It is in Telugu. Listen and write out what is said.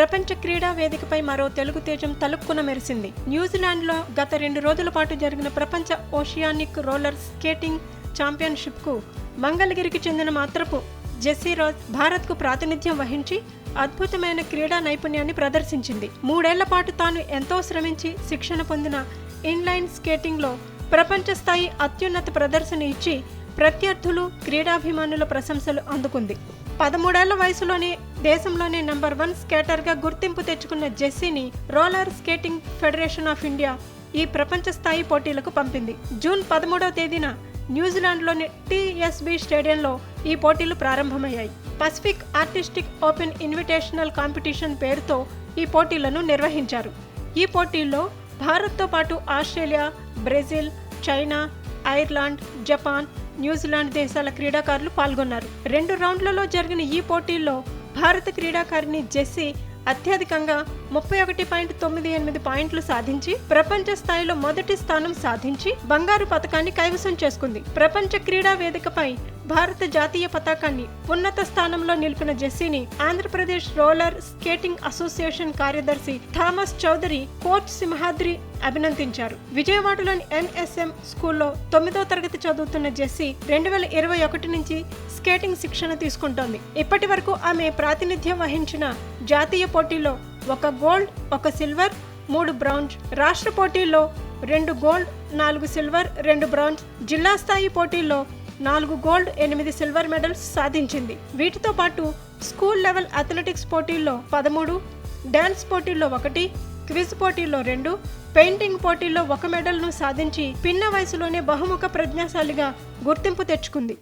ప్రపంచ క్రీడా వేదికపై మరో తెలుగు తేజం తలుక్కున మెరిసింది. న్యూజిలాండ్లో గత రెండు రోజుల పాటు జరిగిన ప్రపంచ ఓషియానిక్ రోలర్ స్కేటింగ్ ఛాంపియన్షిప్కు మంగళగిరికి చెందిన మాత్రపు జెస్సీ రాజ్ భారత్కు ప్రాతినిధ్యం వహించి అద్భుతమైన క్రీడా నైపుణ్యాన్ని ప్రదర్శించింది. మూడేళ్ళ పాటు తాను ఎంతో శ్రమించి శిక్షణ పొందిన ఇన్లైన్ స్కేటింగ్లో ప్రపంచ స్థాయి అత్యున్నత ప్రదర్శన ఇచ్చి ప్రత్యర్థులు క్రీడాభిమానుల ప్రశంసలు అందుకుంది. పదమూడేళ్ళ వయసులోనే దేశంలోనే నంబర్ వన్ స్కేటర్గా గుర్తింపు తెచ్చుకున్న జెస్సీని roller skating federation of India ఈ ప్రపంచ స్థాయి పోటీలకు పంపింది. జూన్ పదమూడవ తేదీన న్యూజిలాండ్లోని టీఎస్బీ స్టేడియంలో ఈ పోటీలు ప్రారంభమయ్యాయి. Pacific artistic open invitational competition పేరుతో ఈ పోటీలను నిర్వహించారు. ఈ పోటీల్లో భారత్తో పాటు Australia Brazil China Ireland Japan New Zealand దేశాల క్రీడాకారులు పాల్గొన్నారు. రెండు రౌండ్లలో జరిగిన ఈ పోటీల్లో భారత క్రీడాకారిణి జెస్సీ అత్యధికంగా ముప్పై ఒకటి పాయింట్ తొమ్మిది ఎనిమిది పాయింట్లు సాధించి ప్రపంచ స్థాయిలో మొదటి స్థానం సాధించి బంగారు పథకాన్ని కైవసం చేసుకుంది. ప్రపంచ క్రీడా వేదికపై భారత జాతీయ పతాకాన్ని ఉన్నత స్థానంలో నిలిపిన జెస్సీని ఆంధ్రప్రదేశ్ రోలర్ స్కేటింగ్ అసోసియేషన్ కార్యదర్శి థామస్ చౌదరి కోచ్ సింహాద్రి అభినందించారు. విజయవాడలోని ఎన్ఎస్ఎం స్కూల్లో తొమ్మిదో తరగతి చదువుతున్న జెస్సీ రెండు వేల ఇరవై ఒకటి నుంచి స్కేటింగ్ శిక్షణ తీసుకుంటోంది. ఇప్పటి వరకు ఆమె ప్రాతినిధ్యం వహించిన జాతీయ పోటీలో ఒక గోల్డ్ ఒక సిల్వర్ మూడు బ్రాంజ్. రాష్ట్ర పోటీల్లో రెండు గోల్డ్ నాలుగు సిల్వర్ రెండు బ్రాంజ్. జిల్లా స్థాయి పోటీల్లో నాలుగు గోల్డ్ ఎనిమిది సిల్వర్ మెడల్స్ సాధించింది. వీటితో పాటు స్కూల్ లెవెల్ అథ్లెటిక్స్ పోటీల్లో పదమూడు డ్యాన్స్ పోటీల్లో ఒకటి క్విజ్ పోటీల్లో రెండు పెయింటింగ్ పోటీల్లో ఒక మెడల్ను సాధించి పిన్న వయసులోనే బహుముఖ ప్రజ్ఞాశాలిగా గుర్తింపు తెచ్చుకుంది.